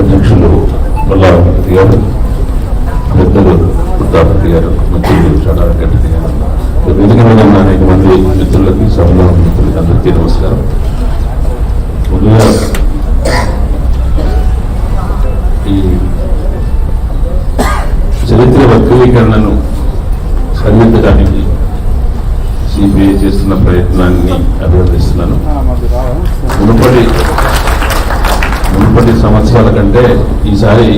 అధ్యక్షులు మల్లారెడ్డి గారు పెద్దలు వృద్ధాపతి గారు మంత్రులు చాడారెడ్డి గారు వేదిక మీద ఉన్న అనేక మంది మిత్రులకి సభలో ఉన్న మిత్రులకి అందరికీ నమస్కారం. ముందుగా ఈ చరిత్ర వక్రీకరణను సరిదిద్దడానికి సిబిఐ చేస్తున్న ప్రయత్నాన్ని అభినందిస్తున్నాను. మునుపటి మునుపటి సంవత్సరాల కంటే ఈసారి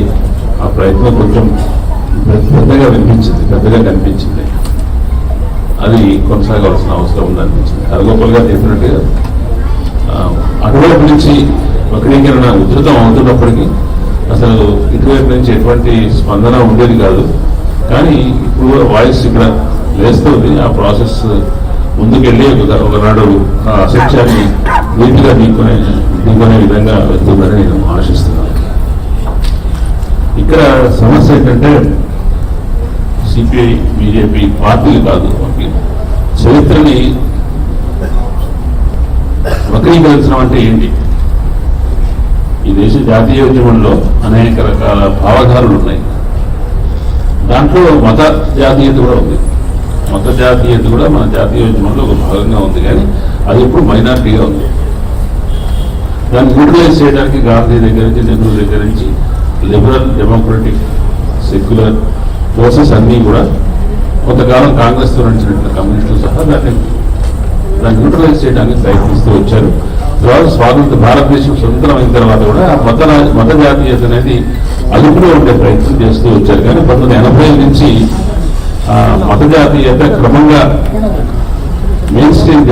ఆ ప్రయత్నం కొంచెం పెద్దగా వినిపించింది పెద్దగా కనిపించింది. అది కొనసాగాల్సిన అవసరం ఉందనిపించింది. అరగోపలుగా చెప్పినట్టుగా అటువైపు నుంచి వక్రీకరణ ఉధృతం అవుతున్నప్పటికీ అసలు ఇటువైపు నుంచి ఎటువంటి స్పందన ఉండేది కాదు. కానీ ఇప్పుడు కూడా వాయిస్ ఇక్కడ లేస్తుంది. ఆ ప్రాసెస్ ముందుకెళ్ళి ఒకనాడు ఆ అసత్యాన్ని నీటిగా ఢీకొనే ఢీకొనే విధంగా వెళ్తుందని నేను ఆశిస్తున్నాను. ఇక్కడ సమస్య ఏంటంటే సిపిఐ బీజేపీ పార్టీలు కాదు చరిత్రని వక్రీకరించడం అంటే ఏంటి? ఈ దేశ జాతీయ ఉద్యమంలో అనేక రకాల భావధారులు ఉన్నాయి. దాంట్లో మత జాతీయత కూడా ఉంది. మత జాతీయత కూడా మన జాతీయోద్యమంలో ఒక భాగంగా ఉంది కానీ అది ఇప్పుడు మైనార్టీగా ఉంది. దాన్ని యూటిలైజ్ చేయడానికి గాంధీ దగ్గర నుంచి నెహ్రూ దగ్గర నుంచి లిబరల్ డెమోక్రటిక్ సెక్యులర్ ఫోర్సెస్ అన్నీ కూడా కొంతకాలం కాంగ్రెస్తో నడిచినట్టు కమ్యూనిస్టులు సహా దాన్ని దాన్ని యూటిలైజ్ చేయడానికి ప్రయత్నిస్తూ వచ్చారు. తర్వాత స్వాతంత్ర భారతదేశం స్వతంత్రం అయిన తర్వాత కూడా ఆ మత మత జాతీయత అనేది అదుపులో ఉండే ప్రయత్నం చేస్తూ వచ్చారు. కానీ పంతొమ్మిది ఎనభై నుంచి మత జాతీయత క్రమంగా మెయిన్ స్ట్రీమ్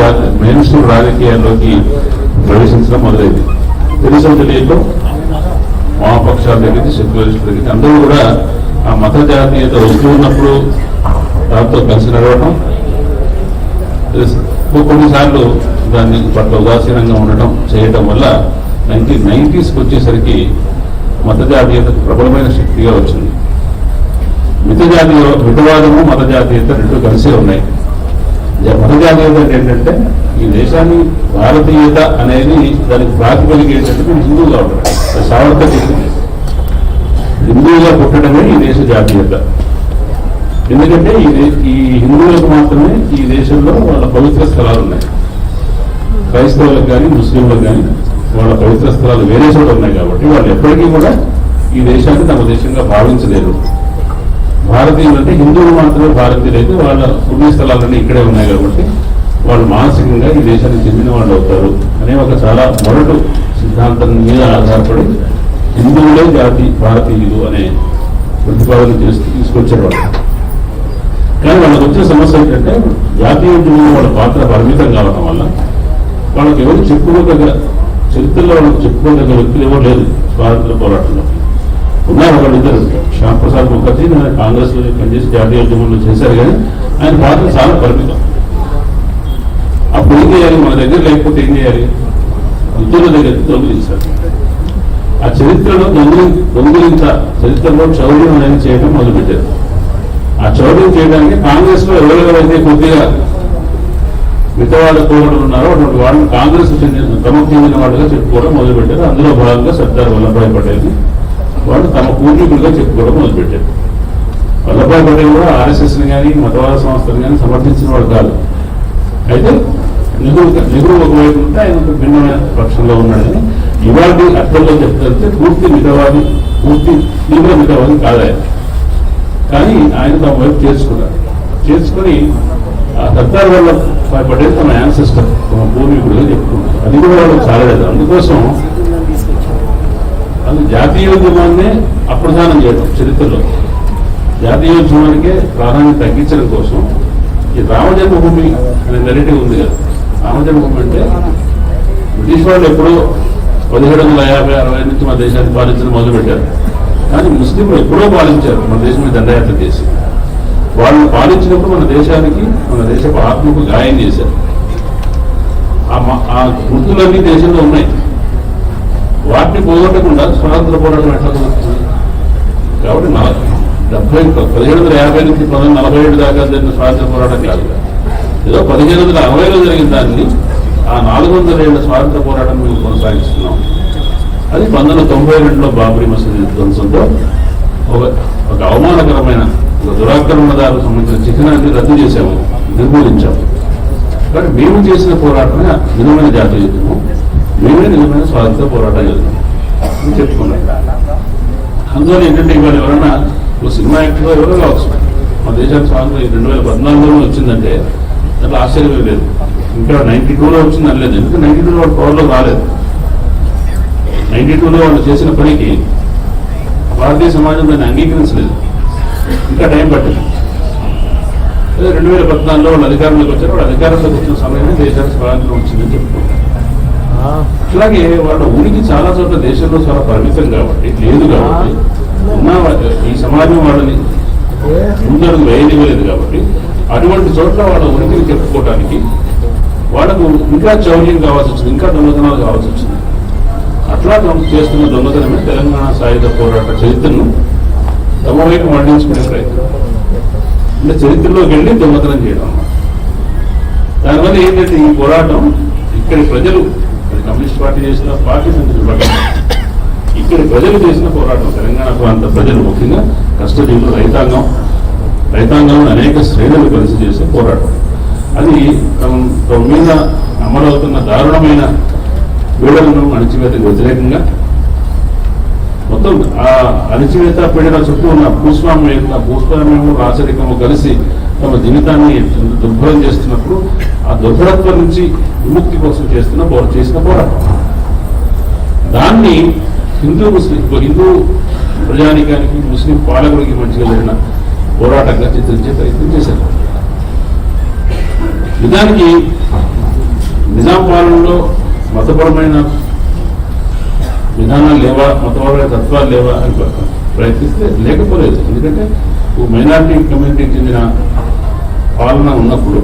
మెయిన్ స్ట్రీమ్ రాజకీయాల్లోకి ప్రవేశించడం మొదలైంది. తెలుసు తెలియక వామపక్షాల దగ్గర సెక్యులరిస్ట్ దగ్గర అందరూ కూడా ఆ మత జాతీయత వస్తూ ఉన్నప్పుడు దాంతో కలిసి నడవటం. కొన్నిసార్లు దాన్ని పట్ల ఉదాసీనంగా ఉండటం చేయటం వల్ల నైన్టీన్ నైన్టీస్కి వచ్చేసరికి మత జాతీయత ప్రబలమైన శక్తిగా వచ్చింది. మిత జాతీయ మితవాదము మత జాతీయత రెండు కలిసే ఉన్నాయి. జ- మత ఏంటంటే ఈ దేశాన్ని భారతీయత అనేది దానికి ప్రాతిపదిక ఏంటంటే హిందువుగా ఉండడం సావర్కర్ చెప్పింది హిందువుగా పుట్టడమే ఈ దేశ జాతీయత. ఎందుకంటే ఈ ఈ హిందువులకు మాత్రమే ఈ దేశంలో వాళ్ళ పవిత్ర స్థలాలు ఉన్నాయి. క్రైస్తవులకు కానీ ముస్లింలకు కానీ వాళ్ళ పవిత్ర స్థలాలు వేరే చోట ఉన్నాయి కాబట్టి వాళ్ళు ఎప్పటికీ కూడా ఈ దేశాన్ని తమ దేశంగా భావించలేరు. భారతీయులు అంటే హిందువులు మాత్రమే భారతీయులు అయితే వాళ్ళ పుణ్యస్థలాలన్నీ ఇక్కడే ఉన్నాయి కాబట్టి వాళ్ళు మానసికంగా ఈ దేశానికి చెందిన వాళ్ళు అవుతారు అనే ఒక చాలా మొరటు సిద్ధాంతం మీద ఆధారపడి హిందువులే జాతి భారతీయులు అనే ప్రతిపాదన చేస్తూ తీసుకొచ్చారు వాళ్ళు. కానీ వాళ్ళకి వచ్చిన సమస్య ఏంటంటే జాతీయ ఉద్యమంలో వాళ్ళ పాత్ర పరిమితం కావడం వల్ల వాళ్ళకి ఎవరు చెప్పుకోదగ్గ చరిత్రలో వాళ్ళకి చెప్పుకోదగ్గ వ్యక్తులు ఎవరు లేదు స్వాతంత్ర పోరాటంలో. ఉన్నారు ఒకళ్ళిద్దరు శ్యామ్ ప్రసాద్ ముఖర్జీ కాంగ్రెస్లో పనిచేసి జాతీయ ఉద్యమంలో చేశారు కానీ ఆయన పాత్ర చాలా పరిమితం. అప్పుడు ఏం చేయాలి? మన దగ్గర లేకపోతే ఏం చేయాలి? ఉద్యోగుల దగ్గర దొంగిలించారు ఆ చరిత్రలో దొంగిలి దొంగిలించ చరిత్రలో చౌర్యం అనేది చేయడం మొదలుపెట్టారు. ఆ చౌర్యం చేయడానికి కాంగ్రెస్లో ఎవరెవరైతే కొద్దిగా మితవాద కోరడం ఉన్నారో అటువంటి వాళ్ళని కాంగ్రెస్ చెందిన తమకు చెందిన వాళ్ళుగా చెప్పుకోవడం మొదలుపెట్టారు. అందులో భాగంగా సర్దార్ వల్లభాయ్ పటేల్ని వాళ్ళు తమ పూర్వీకులుగా చెప్పుకోవడం మొదలుపెట్టారు. వల్లభాయ్ పటేల్ కూడా ఆర్ఎస్ఎస్ని కానీ మతవాద సంస్థలు కానీ సమర్థించిన వాడు కాదు. అయితే నెహ్రూ నెహ్రూ ఒకవైపు ఉంటే ఆయన ఒక భిన్నమైన పక్షంలో ఉన్నాడని ఇవాటి అర్థంలో చెప్తే పూర్తి మితవాది పూర్తి తీవ్ర మితవాది కాదు ఆయన. కానీ ఆయన తమ వైపు చేర్చుకున్నారు. చేర్చుకొని ఆ సర్దార్ వల్ల పటేల్ తన యాన్సిస్టర్ తమ పూర్వీకుడుగా చెప్పుకున్నారు. అది కూడా వాళ్ళు చాలలేదు. అందుకోసం జాతీయ జాతీయోద్యమాన్నే అప్రధానం చేయడం చరిత్రలో. జాతీయ జాతీయోద్యమానికే ప్రాధాన్యత తగ్గించడం కోసం ఈ రామజన్మభూమి అనే నెరేటివ్ ఉంది కదా. రామజన్మభూమి అంటే బ్రిటిష్ వాళ్ళు ఎప్పుడో పదిహేడు వందల యాభై అరవై నుంచి మన దేశాన్ని పాలించడం మొదలుపెట్టారు. కానీ ముస్లింలు ఎప్పుడో పాలించారు మన దేశం మీద దండయాత్ర చేసి. వాళ్ళు పాలించినప్పుడు మన దేశానికి మన దేశపు ఆత్మకు గాయం చేశారు. ఆ ఆ గుర్తులన్నీ దేశంలో ఉన్నాయి. వాటిని పోగొట్టకుండా స్వాతంత్ర పోరాటం ఎట్లా కుదురుతుంది? కాబట్టి నా- డెబ్బై పదిహేడు వందల యాభై నుంచి పంతొమ్మిది నలభై ఏడు దాకా జరిగిన స్వాతంత్ర పోరాటం కాదు. ఏదో పదిహేను వందల అరవైలో జరిగిన దాన్ని ఆ నాలుగు వందల ఏళ్ళ స్వాతంత్ర పోరాటం మేము కొనసాగిస్తున్నాం. అది పంతొమ్మిది వందల తొంభై రెండులో బాబరీ మసీద్ ధ్వంసంతో ఒక ఒక అవమానకరమైన ఒక దురాక్రమణదారులకు సంబంధించిన చిహ్నాన్ని రద్దు చేశాము నిర్మూలించాము. కానీ మేము చేసిన పోరాటమే నిజమైన జాతీయ యుద్ధము. మేమే నిజమైన స్వాతంత్ర పోరాటం చేద్దాం అని చెప్పుకున్నాం. అందువల్ల ఏంటంటే ఇవాళ ఎవరైనా ఒక సినిమా యాక్టర్గా ఎవరో కావచ్చు. మా దేశానికి స్వాతంత్రం రెండు వేల పద్నాలుగులో వచ్చిందంటే దాంట్లో ఆశ్చర్యమే లేదు. ఇంకా నైన్టీ టూలో వచ్చింది అనలేదు. ఎందుకంటే నైన్టీ టూలో వాళ్ళు పవర్లో రాలేదు? నైన్టీ టూలో వాళ్ళు చేసిన పనికి భారతీయ సమాజం దాన్ని అంగీకరించలేదు. ఇంకా టైం పట్టింది. రెండు వేల పద్నాలుగులో వాళ్ళు అధికారంలోకి వచ్చారు. వాళ్ళు అధికారంలోకి వచ్చిన సమయమే దేశానికి స్వాతంత్రం వచ్చిందని చెప్పుకుంటారు అట్లాగే వాళ్ళ ఉనికి చాలా చోట్ల దేశంలో చాలా పరిమితం కాబట్టి లేదు కాబట్టి ఉన్న ఈ సమాజం వాళ్ళని ముందడుగు వేయనివ్వలేదు కాబట్టి అటువంటి చోట్ల వాళ్ళ ఉనికిని చెప్పుకోవడానికి వాళ్ళకు ఇంకా చౌర్యం కావాల్సి వచ్చింది ఇంకా దొంగతనాలు కావాల్సి వచ్చింది. అట్లా చేస్తున్న దొంగతనమే తెలంగాణ సాయుధ పోరాట చరిత్రను తమ వైపు మళ్ళించుకునే ప్రయత్నం. అంటే చరిత్రలోకి వెళ్ళి దొంగతనం చేయడం అన్నమాట. దానివల్ల ఏంటంటే ఈ పోరాటం ఇక్కడి ప్రజలు కమ్యూనిస్ట్ పార్టీ చేసిన పార్టీ సంతృప్తి ఇక్కడ ప్రజలు చేసిన పోరాటం తెలంగాణ ప్రాంత ప్రజలు ముఖ్యంగా కష్టజీవులు రైతాంగం రైతాంగంలో అనేక శ్రేణులు కలిసి చేసే పోరాటం. అది తమ మీద అమలవుతున్న దారుణమైన పీడలను అణచివేతకు వ్యతిరేకంగా మొత్తం ఆ అణచివేత పీడన చుట్టూ ఉన్న భూస్వామ్యం భూస్వామ్యము రాచరికము కలిసి తమ జీవితాన్ని దుర్భరం చేస్తున్నప్పుడు ఆ దుర్భరత్వం నుంచి విముక్తి కోసం చేస్తున్న పోరా చేసిన పోరాటం దాన్ని హిందూ ముస్లిం హిందూ ప్రజానికానికి ముస్లిం పాలకుడికి మంచిగా జరిగిన పోరాటంగా చిత్రించే ప్రయత్నం చేశారు. నిజానికి నిజాం పాలనలో మతపరమైన విధానాలు లేవా మతపరమైన తత్వాలు లేవా అని ప్రయత్నిస్తే లేకపోలేదు. ఎందుకంటే మైనారిటీ కమ్యూనిటీకి చెందిన పాలన ఉన్నప్పుడు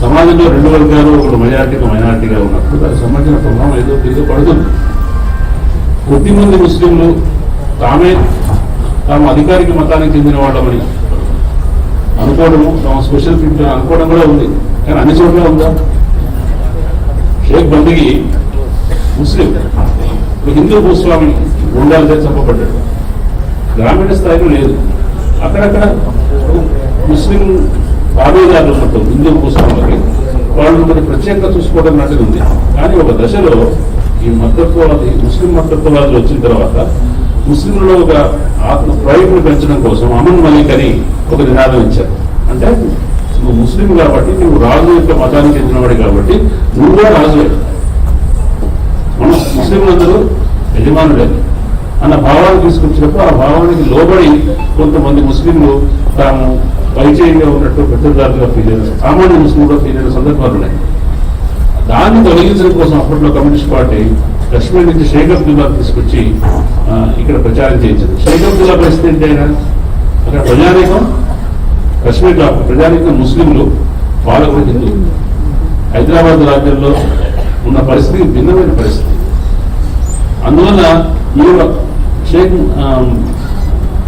సమాజంలో రెండు వర్గాలు ఒకడు మైనారిటీ ఒక మైనారిటీగా ఉన్నప్పుడు దానికి సంబంధించిన ప్రభావం ఏదో ఏదో పడుతుంది. కొద్దిమంది ముస్లింలు తామే తాము అధికారిక మతానికి చెందిన వాళ్ళమని అనుకోవడము తాము స్పెషల్ పీపుల్ అనుకోవడం కూడా ఉంది. కానీ అన్ని చోట్ల ఉందా? షేక్ బందిగి ముస్లిం హిందూ భూస్వామి గుండాలతో చెప్పబడ్డాడు గ్రామీణ స్థాయిలో లేదు. అక్కడక్కడ ముస్లిం తాబేదారులు ఉన్నట్టు హిందూ భూస్వాములకి వాళ్ళు మరి ప్రత్యేకంగా చూసుకోవడం లాంటిది ఉంది. కానీ ఒక దశలో ఈ మద్దత్వవాది ముస్లిం మద్దత్వవాదులు వచ్చిన తర్వాత ముస్లింలలో ఒక ఆత్మ ప్రైడ్ని పెంచడం కోసం అమన్ మలిక్ అని ఒక నినాదం ఇచ్చారు. అంటే నువ్వు ముస్లిం కాబట్టి నువ్వు రాజు యొక్క మతానికి చెందినవాడు కాబట్టి నువ్వే రాజువే మన ముస్లింలందరూ యజమానులే. అన్న భావాన్ని తీసుకొచ్చినప్పుడు ఆ భావానికి లోబడి కొంతమంది ముస్లింలు తాము పరిచయంగా ఉన్నట్టు పెద్దదారులుగా ఫీల్ అయిన సామాన్య ముస్లింగా ఫీల్ అయిన సందర్భాలు ఉన్నాయి. దాన్ని తొలగించడం కోసం అప్పట్లో కమ్యూనిస్ట్ పార్టీ కశ్మీర్ నుంచి షేక్ అబ్దుల్లా తీసుకొచ్చి ఇక్కడ ప్రచారం చేయించింది. షేక్ అబ్దుల్లా పరిస్థితి ఏంటి ఆయన? అక్కడ ప్రజానీకం కశ్మీర్లో ప్రజానీకం ముస్లింలు పాలకులు హిందూ. హైదరాబాద్ రాజ్యంలో ఉన్న పరిస్థితి భిన్నమైన పరిస్థితి. అందువల్ల ఈ షేక్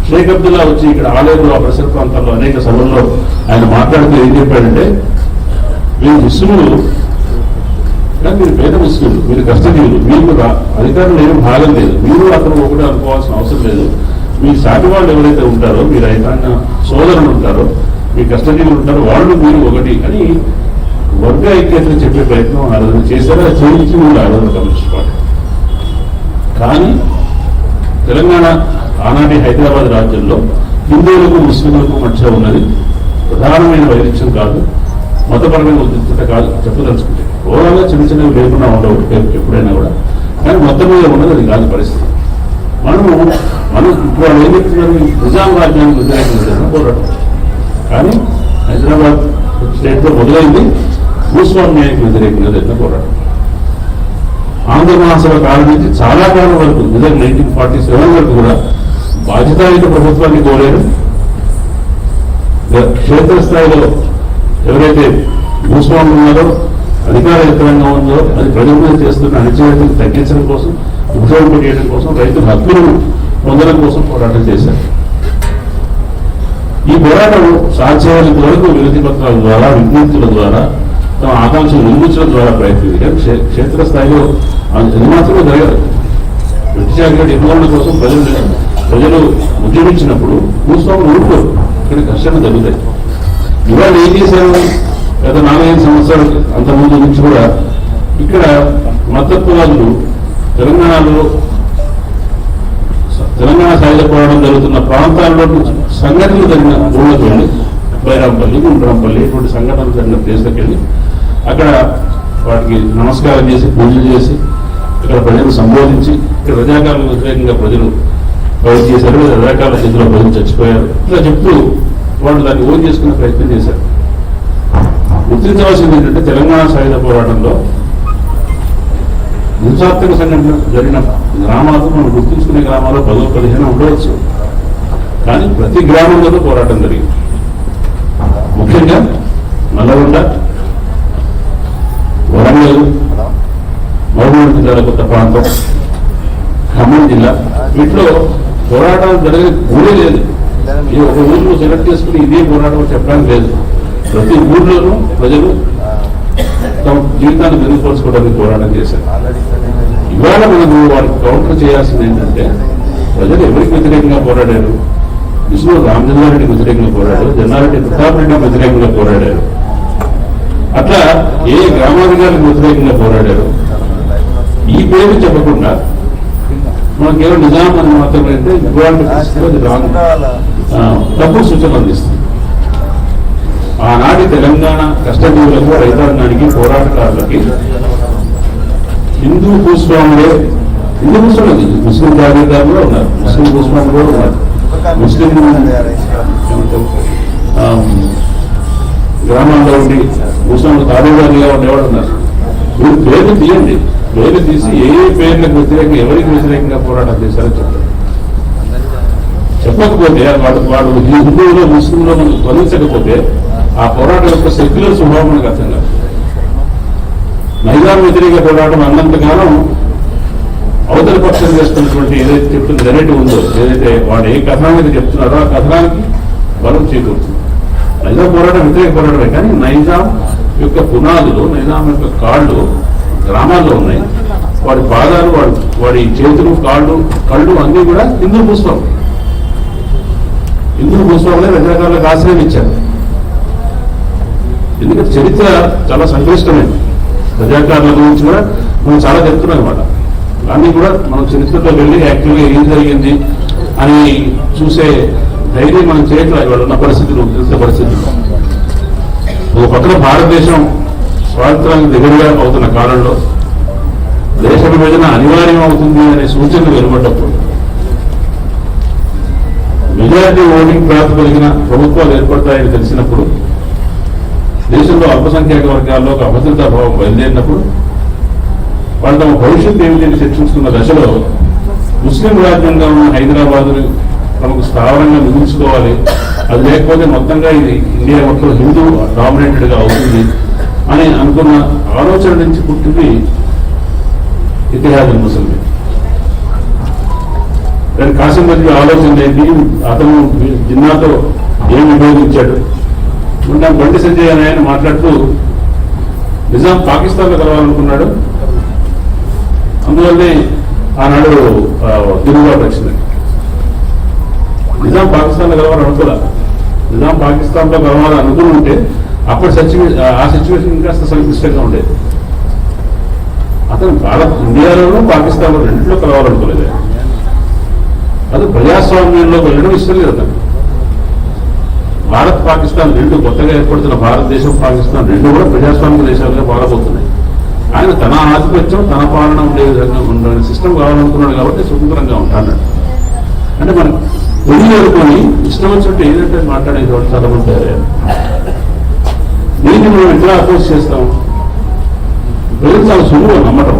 షేక్ అబ్దుల్లా వచ్చి ఇక్కడ ఆలయంలో ప్రసర పరిసర ప్రాంతాల్లో అనేక సభల్లో ఆయన మాట్లాడుతూ ఏం చెప్పాడంటే మీరు ముస్లింలు కానీ మీరు పేద ముస్లింలు మీరు కష్టజీవులు మీకు అధికారులు ఏం భాగం లేదు. మీరు అతను ఒకటి అనుకోవాల్సిన అవసరం లేదు. మీ సాటి వాళ్ళు ఎవరైతే ఉంటారో మీ రైతాంగ సోదరులు ఉంటారో మీ కష్టజీవులు ఉంటారో వాళ్ళు మీరు ఒకటి అని వర్గ ఐక్యతను చెప్పే ప్రయత్నం ఆ రోజు చేశారు. అది చేయించి కూడా ఆ రోజు కమ్యూనిస్ట్ పార్టీ కానీ తెలంగాణ ఆనాటి హైదరాబాద్ రాజ్యంలో హిందువులకు ముస్లింలకు మధ్య ఉన్నది ప్రధానమైన వైరుధ్యం కాదు మతపరమైన ఉద్రిక్తత కాదు చెప్పదలుచుకుంటే ఓవరాల్గా చిన్న చిన్నవి లేకుండా ఉండవు ఎప్పుడైనా కూడా. కానీ మొత్తం మీద ఉన్నది అది కాదు పరిస్థితి. మనము మనం ఇప్పుడు వాళ్ళు ఏం చెప్తున్నారు? నిజాం రాజ్యానికి వ్యతిరేకంగా పోరాటం. కానీ హైదరాబాద్ స్టేట్లో మొదలైంది భూస్వామ్యానికి వ్యతిరేకంగా జరిగిన పోరాటం. ఆంధ్ర మహాసభ కాలం నుంచి చాలా కాలం వరకు నిజంగా నైన్టీన్ ఫార్టీ సెవెన్ వరకు కూడా బాధ్యతాయుత ప్రభుత్వాన్ని కోరారు. క్షేత్రస్థాయిలో ఎవరైతే భూస్వాములు ఉన్నారో అధికార యంత్రాంగం ఉందో అది ప్రజల మీద చేస్తున్న అణచివేతను తగ్గించడం కోసం ఉద్యోగం చేయడం కోసం రైతుల హక్కులను పొందడం కోసం పోరాటం చేశారు. ఈ పోరాటం సాధ్యమైనంత వరకు వినతి పత్రాల ద్వారా విజ్ఞప్తుల ద్వారా తమ ఆకాంక్షలు నిర్మించడం ద్వారా ప్రయత్నించారు కానీ క్షే- క్షేత్రస్థాయిలో అది మాత్రమే జరగదు. బ్రిటిష్ అధికారులు నిర్మూలన కోసం ప్రజలు ప్రజలు ఉద్యమించినప్పుడు భూస్వాములు ఊరుకోరు. ఇక్కడ కష్టాలు తగ్గుతాయి ఇవాళ ఏం చేశారు? గత నాలుగైదు సంవత్సరాలు అంతకుముందు నుంచి కూడా ఇక్కడ మద్దతువాదులు తెలంగాణలో తెలంగాణ సాయుధ పోరాటం జరుగుతున్న ప్రాంతాల్లో సంఘటనలు జరిగిన ఊళ్ళకి వెళ్ళి బైరాంపల్లి గుండ్రాంపల్లి ఇటువంటి సంఘటనలు జరిగిన ప్లేస్లకు వెళ్ళి అక్కడ వాటికి నమస్కారం చేసి పూజలు చేసి ఇక్కడ ప్రజలు సంబోధించి ఇక్కడ రజాకారులకు వ్యతిరేకంగా ప్రజలు వాళ్ళు చేశారు లేదా చేతిలో ప్రజలు చచ్చిపోయారు. ఇలా చెప్తూ వాళ్ళు దాన్ని ఓన్ చేసుకునే ప్రయత్నం చేశారు. గుర్తించవలసింది ఏంటంటే తెలంగాణ సాయుధ పోరాటంలో హింసాత్మక సంఘటన జరిగిన గ్రామాలు మనం గుర్తుంచుకునే గ్రామాల్లో పదో పదిహేను ఉండవచ్చు. కానీ ప్రతి గ్రామంలోనూ పోరాటం జరిగింది. ముఖ్యంగా నల్లగొండ వరంగల్ మహబూబ్ జిల్లాల కొత్త ప్రాంతం ఖమ్మం జిల్లా వీటిలో పోరాటాలు జరిగే ఊరే లేదు. ఈ ఒక ఊరిలో సెలెక్ట్ చేసుకుని ఇదే పోరాటం చెప్పడానికి లేదు. ప్రతి ఊర్లోనూ ప్రజలు తమ జీవితాన్ని మెరుగుపరుచుకోవడానికి పోరాటం చేశారు. ఇవాళ మనము వారికి కౌంటర్ చేయాల్సింది ఏంటంటే ప్రజలు ఎవరికి వ్యతిరేకంగా పోరాడారు? విష్ణు రామచంద్రారెడ్డికి వ్యతిరేకంగా పోరాడారు జన్నారెడ్డి ప్రతాప్ రెడ్డికి వ్యతిరేకంగా పోరాడారు. అట్లా ఏ గ్రామాధికారులకు వ్యతిరేకంగా పోరాడారు? ఈ పేరు చెప్పకుండా మనం కేవలం నిజాం అని మాత్రమే అంటే ఇవాళ పరిస్థితిలో అది రాంగ్ ఆ, తప్పుడు సూచనలు అందిస్తుంది. ఆనాటి తెలంగాణ కష్టజీవులకు రైతాంగానికి పోరాటకారులకి హిందూ భూస్వాములే హిందూ భూస్వాములు ముస్లిం జాగీర్దారులు కూడా ఉన్నారు. ముస్లిం భూస్వాములు కూడా ఉన్నారు. ముస్లిం గ్రామాల్లో ఉండి భూస్వాములు కారోబారిగా ఉండేవాడు ఉన్నారు. మీరు పేర్లు తీయండి. పేర్లు తీసి ఏ ఏ పేర్లకు వ్యతిరేకంగా ఎవరికి వ్యతిరేకంగా పోరాటం చేశారో చెప్పండి. చెప్పకపోతే వాడు వాడు హిందువులో ముస్లింలో మనకు స్పందించకపోతే ఆ పోరాటం యొక్క సెక్యులర్ స్వభావం మనకు అర్థం కాదు. నైజాం వ్యతిరేక పోరాటం అన్నంతకాలం అవతల పక్షం చేస్తున్నటువంటి ఏదైతే చెప్తున్న నెరేటివ్ ఉందో ఏదైతే వాడు ఏ కథనానికి చెప్తున్నారో ఆ కథనానికి బలం చేకూరుతుంది. నైజాం పోరాటం వ్యతిరేక పోరాటమే కానీ నైజాం యొక్క పునాదులు నైజాం యొక్క కాళ్ళు గ్రామాల్లో ఉన్నాయి. వాడి పాదాలు వాడు వాడి చేతులు కాళ్ళు కళ్ళు అన్నీ కూడా హిందూ పుష్పం హిందూ భూస్వాములే రజాకారులకు ఆశ్రయం ఇచ్చారు. ఎందుకంటే చరిత్ర చాలా సంక్లిష్టమైంది. ప్రజాకారుల గురించి కూడా మనం చాలా చెప్తున్నాం అనమాట అన్నీ కూడా మనం చరిత్రలో వెళ్ళి యాక్టివ్గా ఏం జరిగింది అని చూసే ధైర్యం మనం చేయట్లేదు ఇవాళ ఉన్న పరిస్థితులు చరిత్ర పరిస్థితులు. ఒక పక్కన భారతదేశం స్వాతంత్రానికి దగ్గరగా అవుతున్న కాలంలో దేశ విభజన అనివార్యం అవుతుంది అనే సూచనలు వెలువడ్డప్పుడు మెజారిటీ ఓటింగ్ ప్రాతిపదికన ప్రభుత్వాలు ఏర్పడతాయని తెలిసినప్పుడు దేశంలో అల్పసంఖ్యాక వర్గాల్లో ఒక అభద్రతా భావం బయలుదేరినప్పుడు వాళ్ళు తమ భవిష్యత్తు ఏమిటి అని చర్చించుకున్న దశలో ముస్లిం రాజ్యంగా ఉన్న హైదరాబాద్ తమకు స్థావరంగా మిగుల్చుకోవాలి. అది లేకపోతే మొత్తంగా ఇది ఇండియా మొత్తం హిందూ డామినేటెడ్గా అవుతుంది. అని అనుకున్న ఆలోచన నుంచి పుట్టింది ఇతిహాదం ముసలి. దాని కాసిం మధ్య ఆలోచన ఏంటి? అతను జిన్నాతో ఏమి ఉపయోగించాడు? మొన్న బండి సంజయ్ అనే ఆయన మాట్లాడుతూ నిజాం పాకిస్తాన్లో కలవాలనుకున్నాడు. అందువల్లే ఆనాడు తిరుగుబాటు వచ్చింది. నిజాం పాకిస్తాన్లో కలవాలని అనుకోలే నిజాం పాకిస్తాన్లో కలవాలని అనుకుని ఉంటే అప్పుడు సిచ్యువేషన్ ఆ సిచ్యువేషన్ ఇంకా సంక్లిష్టంగా ఉండేది. అతను భారత్ ఇండియాలోనూ పాకిస్తాన్లో రెండింటిలో కలవాలనుకోలేదు. అది ప్రజాస్వామ్యంలో వెళ్ళడం ఇష్టం లేదు అతను. భారత్ పాకిస్తాన్ రెండు కొత్తగా ఏర్పడుతున్న భారతదేశం పాకిస్తాన్ రెండు కూడా ప్రజాస్వామ్య దేశాలుగా మారబోతున్నాయి. ఆయన తన ఆధిపత్యం తన పాలన ఉండే విధంగా ఉండాలని సిస్టమ్ కావాలనుకున్నాడు కాబట్టి స్వతంత్రంగా ఉంటాడు. అంటే మనం పెళ్ళి అనుకొని ఇష్టం వచ్చినట్టు ఏదంటే మాట్లాడేది వాళ్ళు చాలా మంది దీన్ని మనం ఎట్లా అపోజ్ చేస్తాం? ప్రజలు చాలా సులువు నమ్మటం.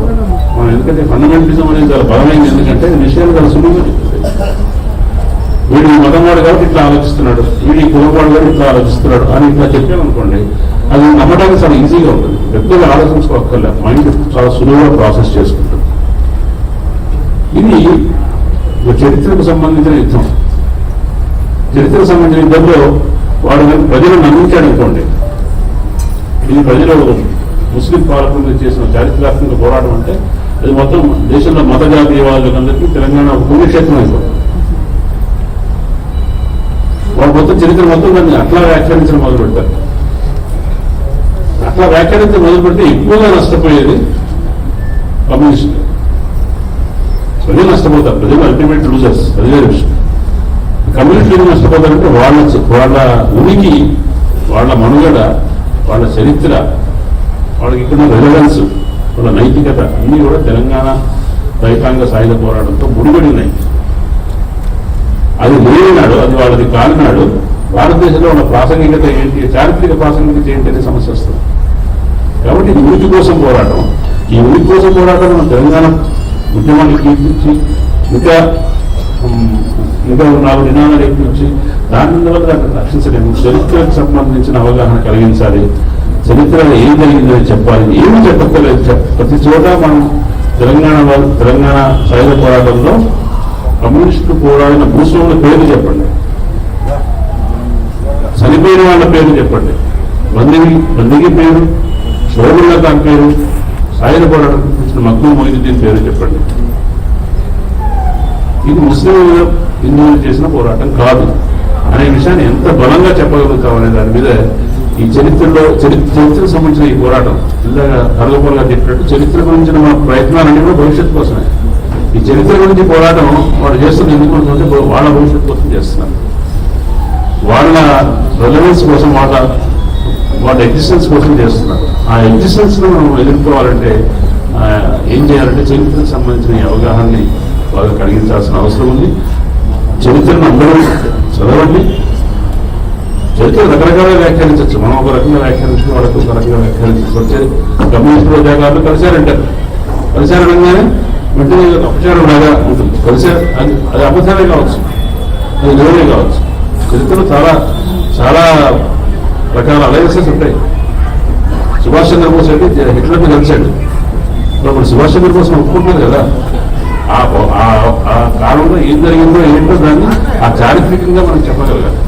మనం ఎందుకంటే ఫండమెంటలిజం అనేది చాలా బలమైంది. ఎందుకంటే విషయాలు చాలా సులువుగా వీడి వీడు కాబట్టి ఇట్లా ఆలోచిస్తున్నాడు. వీడి కులవాడు కాబట్టి ఇట్లా ఆలోచిస్తున్నాడు అని ఇట్లా చెప్పామనుకోండి అది నమ్మడానికి చాలా ఈజీగా ఉంటుంది. పెద్దగా ఆలోచించుకోక్కర్లే. మైండ్ చాలా సులువుగా ప్రాసెస్ చేసుకుంటుంది. ఇది చరిత్రకు సంబంధించిన యుద్ధం. చరిత్రకు సంబంధించిన యుద్ధంలో వాడు ప్రజలు నమ్మించాడు అనుకోండి ఇది ప్రజలు ముస్లిం పాలకులు చేసిన చారిత్రాత్మక పోరాటం అంటే అది మొత్తం దేశంలో మత జాతీయ వాళ్ళకందరికీ తెలంగాణ పుణ్యక్షేత్రం అయిపోతుంది. వాళ్ళు మొత్తం చరిత్ర మొత్తం దాన్ని అట్లా వ్యాఖ్యానించడం మొదలు పెడతారు అట్లా వ్యాఖ్యానించడం మొదలు పెడితే ఎక్కువగా నష్టపోయేది కమ్యూనిస్టులు. ప్రజలు నష్టపోతారు. ప్రజలు అల్టిమేట్ లూజర్స్ అది వేరే విషయం కమ్యూనిస్టులు నష్టపోతారంటే వాళ్ళ వాళ్ళ ఉనికి వాళ్ళ మనుగడ వాళ్ళ చరిత్ర వాళ్ళకి ఇక్కడ రెలవెన్స్ వాళ్ళ నైతికత అన్నీ కూడా తెలంగాణ రైతాంగ సాయుధ పోరాటంతో ముడిపడి ఉన్నాయి అది లేనినాడు అది వాళ్ళది కాలినాడు భారతదేశంలో ఉన్న ప్రాసంగికత ఏంటి చారిత్రక ప్రాసంగికత ఏంటి అనే సమస్య వస్తుంది. కాబట్టి ఇది ఉనికి కోసం పోరాటం. ఈ ఉనికి కోసం పోరాటం మన తెలంగాణ ఉద్యమాన్ని కీర్తించి ఇంకా ఇంకా నాలుగు నినాదాలు ఎక్కించి దాని వల్ల దాన్ని రక్షించలేము. చరిత్రకు సంబంధించిన అవగాహన కలిగించాలి. చరిత్రలో ఏం జరిగిందని చెప్పాలి. ఏమి చెప్పలేదు ప్రతి చోట మనం తెలంగాణ తెలంగాణ సాయుధ పోరాటంలో కమ్యూనిస్టులు పోరాడిన భూస్వాముల పేర్లు చెప్పండి. చనిపోయిన వాళ్ళ పేర్లు చెప్పండి. బందిగి బందిగి పేరు షోగుల్లా ఖాన్ పేరు సాయుధ పోరాటం మక్కువ మక్బూల్ మొయినుద్దీన్ పేరు చెప్పండి. ఇది ముస్లిం హిందువులు చేసిన పోరాటం కాదు. అనే విషయాన్ని ఎంత బలంగా చెప్పగలుగుతాం అనే దాని మీద ఈ చరిత్రలో చరిత్ర చరిత్రకు సంబంధించిన ఈ పోరాటం ఇందాక హరగోపాల్ చెప్పినట్టు చరిత్ర గురించిన మన ప్రయత్నాలన్నీ కూడా భవిష్యత్తు కోసమే. ఈ చరిత్ర గురించి పోరాటం వాడు చేస్తున్న ఎందుకు వాళ్ళ భవిష్యత్తు కోసం చేస్తున్నారు. వాళ్ళ రెలవెన్స్ కోసం వాళ్ళ వాళ్ళ ఎగ్జిస్టెన్స్ కోసం చేస్తున్నారు. ఆ ఎగ్జిస్టెన్స్ను మనం ఎదుర్కోవాలంటే ఏం చేయాలంటే చరిత్రకు సంబంధించిన ఈ అవగాహనని బాగా కలిగించాల్సిన అవసరం ఉంది. చరిత్రను అందరూ చదవండి. చరిత్ర రకరకాలుగా వ్యాఖ్యానించవచ్చు. మనం ఒక రకంగా వ్యాఖ్యానించుకుని వాళ్ళకి ఒక రకంగా వ్యాఖ్యానించవచ్చు. వచ్చే కమ్యూనిస్ట్ ఉద్యోగాలు కలిశారంటారు కలిశారనగానే వెంటనే అపచారం లాగా ఉంటుంది. కలిశారు అది అది అబద్ధాలే కావచ్చు. అది నిజమే కావచ్చు. చరిత్రలో చాలా చాలా రకాల అలయన్సెస్ ఉంటాయి. సుభాష్ చంద్రబోస్ అంటే హిట్లర్ని కలిశాడు. ఇప్పుడు సుభాష్ చంద్రబోస్ ఒప్పుకుంటున్నారు కదా. ఆ కాలంలో ఏం జరిగిందో ఏంటో దాన్ని ఆ చారిత్రకంగా మనం చెప్పగలగాలి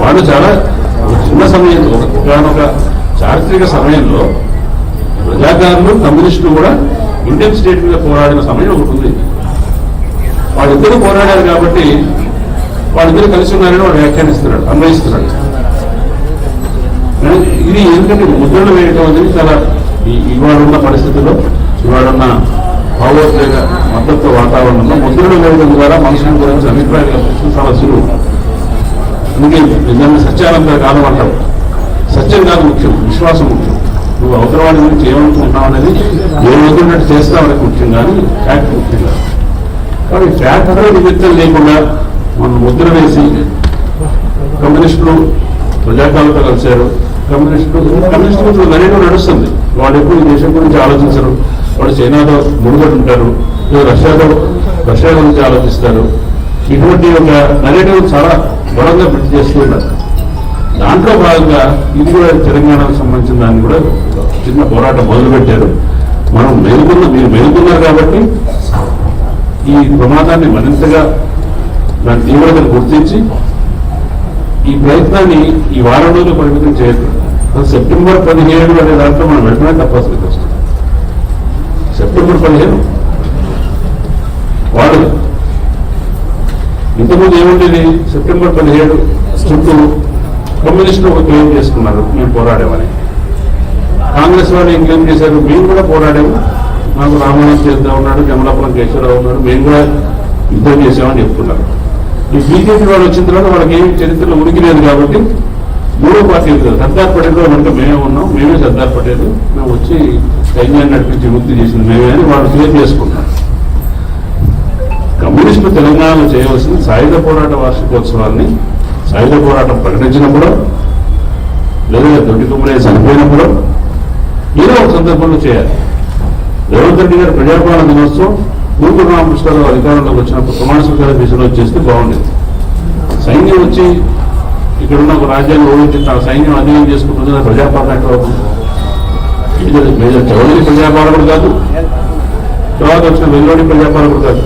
వాళ్ళు చాలా చిన్న సమయంలో ఒక ఒకనొక చారిత్రక సమయంలో ప్రజాకారులు కమ్యూనిస్టులు కూడా ఇండియన్ స్టేట్ మీద పోరాడిన సమయం ఒకటి ఉంది. వాళ్ళిద్దరూ పోరాడారు కాబట్టి వాళ్ళిద్దరూ కలిసి ఉన్నారని వాడు వ్యాఖ్యానిస్తున్నాడు అన్వయిస్తున్నాడు ఇది ఎందుకంటే ముద్రలు వేయటం అనేది చాలా ఈ- ఇవాళ ఉన్న పరిస్థితుల్లో ఇవాళ ఉన్న భావోద్వేగ మద్దతు వాతావరణంలో ముద్రలు వేయడం ద్వారా మనుషుల గురించి అభిప్రాయాలు కల్పించడం చాలా సులువు అందుకే నిజంగా సత్యానంద కాలం అంటారు సత్యం కాదు ముఖ్యం విశ్వాసం ముఖ్యం. నువ్వు అవతల వాడి గురించి ఏమనుకుంటున్నావు అనేది ఏమనుకున్నట్టు చేస్తావు అనేది ముఖ్యం కానీ ఫ్యాక్ట్ ముఖ్యం కాదు. కాబట్టి ఫ్యాక్ట్ నిమిత్తం లేకుండా మనం ముద్ర వేసి కమ్యూనిస్టులు ప్రజాకాలతో కలిశారు. కమ్యూనిస్టులు కమ్యూనిస్టులు నరేటివ్ నడుస్తుంది. వాళ్ళు ఎప్పుడు ఈ దేశం గురించి ఆలోచించరు. వాళ్ళు చైనాతో ముడిపడి ఉంటారు లేదా రష్యాతో రష్యా గురించి ఆలోచిస్తారు ఇటువంటి ఒక నరేటివ్ చాలా బలంగా బిల్డ్ చేస్తూ ఉన్నారు దాంట్లో భాగంగా ఇది కూడా తెలంగాణకు సంబంధించిన దాన్ని కూడా చిన్న పోరాటం మొదలుపెట్టారు. మనం మేలుకున్న మీరు మేలుకున్నారు కాబట్టి ఈ ప్రమాదాన్ని మరింతగా దాని తీవ్రతను గుర్తించి ఈ ప్రయత్నాన్ని ఈ వారం రోజులు పరిమితం చేయదు సెప్టెంబర్ పదిహేడు అనే దాంట్లో మనం వెంటనే తప్పనిసరి ఇప్పుడు సెప్టెంబర్ పదిహేను వాడు ఇంతకుముందు ఏముండేది? సెప్టెంబర్ పదిహేడు చుట్టూ కమ్యూనిస్టులు ఒక క్లెయిమ్ చేసుకున్నారు మేము పోరాడామని కాంగ్రెస్ వాళ్ళు ఏం క్లెయిమ్ చేశారు? మేము కూడా పోరాడాము. నాకు రామారావు చేద్దాం ఉన్నాడు కమలాపురం కేశవరావు ఉన్నాడు మేము కూడా యుద్ధం చేసామని చెప్తున్నారు. ఈ బీజేపీ వాళ్ళు వచ్చిన తర్వాత వాళ్ళకి ఏమి చరిత్రలో ఉనికి లేదు కాబట్టి మూడో పార్టీ ఉంది సర్దార్ పటేల్లో కనుక మేమే ఉన్నాం మేమే సర్దార్ పటేల్. మేము వచ్చి సైన్యాన్ని నడిపించి వృత్తి చేసింది మేమే అని వాళ్ళు క్లియర్ చేసుకున్నారు. కమ్యూనిస్టు తెలంగాణలో చేయవలసిన సాయుధ పోరాట వార్షికోత్సవాన్ని సాయుధ పోరాటం ప్రకటించినప్పుడు లేదా దొడ్డి కుమ్మరే చనిపోయినప్పుడు ఏదో ఒక సందర్భంలో చేయాలి. రేవంత్ రెడ్డి గారు ప్రజాపాలన దినోత్సవం నూతన రామకృష్ణరావు అధికారంలోకి వచ్చినప్పుడు ప్రమాణ స్వీకార దిశలో చేస్తే బాగుండేది. సైన్యం వచ్చి ఇక్కడ ఉన్న ఒక రాజ్యాన్ని ఓడించి తన సైన్యం అధీనం చేసుకుంటుందని ప్రజాపాలన ఎక్కడ అవుతుంది మేజర్ మేజర్ చౌదరి ప్రజాపాలకుడు కాదు. తర్వాత వచ్చిన వెల్లోడి ప్రజాపాలకుడు కాదు.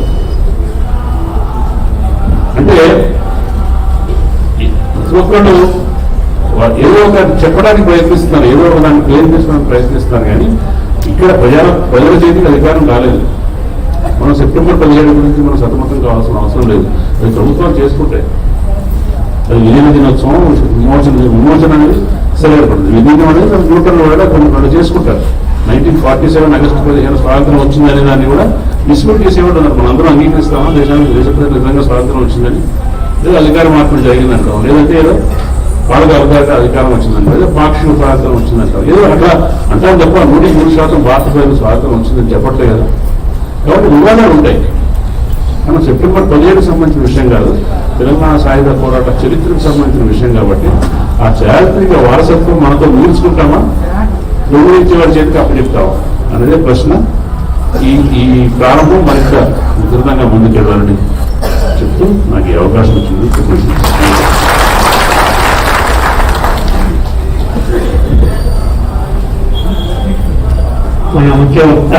అంటే ఈ ఒక్కళ్ళు ఏదో ఒక చెప్పడానికి ప్రయత్నిస్తున్నారు ఏదో ఒక దాన్ని క్లియర్ చేసుకోవడానికి ప్రయత్నిస్తున్నారు కానీ ఇక్కడ ప్రజా ప్రజల చేతికి అధికారం రాలేదు. మనం సెప్టెంబర్ పదిహేడు గురించి మనం సతమతం కావాల్సిన అవసరం లేదు. అది ప్రభుత్వాలు చేసుకుంటాయి అది విలీన దినోత్సవం విమోచన విమోచన అనేది సెలవుపడుతుంది విలీనం అనేది కూడా కొన్ని పనులు చేసుకుంటారు. నైన్టీన్ ఫార్టీ సెవెన్ ఆగస్టు పదిహేను స్వాతంత్రం వచ్చిందనే దాన్ని కూడా డిస్మిట్ చేసేవాడు మనం అందరం అంగీకరిస్తామా దేశానికి దేశప్రజలకు నిజంగా స్వాతంత్రం వచ్చిందని. లేదా అధికార మార్పులు జరిగిందంటాం లేదంటే ఏదో వాళ్ళకి అధికారిక అధికారం వచ్చిందంట లేదా పాక్షిక స్వాతంత్రం వచ్చిందంటాం ఏదో అట్లా అంటాం తప్ప నూటికి మూడు శాతం భారత ప్రజలకు స్వాతంత్రం వచ్చిందని చెప్పట్లే కదా. కాబట్టి వివాదాలు ఉంటాయి. మనం సెప్టెంబర్ పదిహేడుకి సంబంధించిన విషయం కాదు. తెలంగాణ సాయుధ పోరాట చరిత్రకు సంబంధించిన విషయం కాబట్టి ఆ చారిత్రక వారసత్వం మనతో ఊహించుకుంటామా నువ్వు ఇచ్చేవాడి చేతికి అప్పచెప్తామా అనేదే ప్రశ్న. ఈ ఈ ప్రారంభం మరింత విస్తృతంగా ముందుకెళ్ళాలని చెప్తూ నాకు ఈ అవకాశం వచ్చింది? మన ముఖ్య వక్త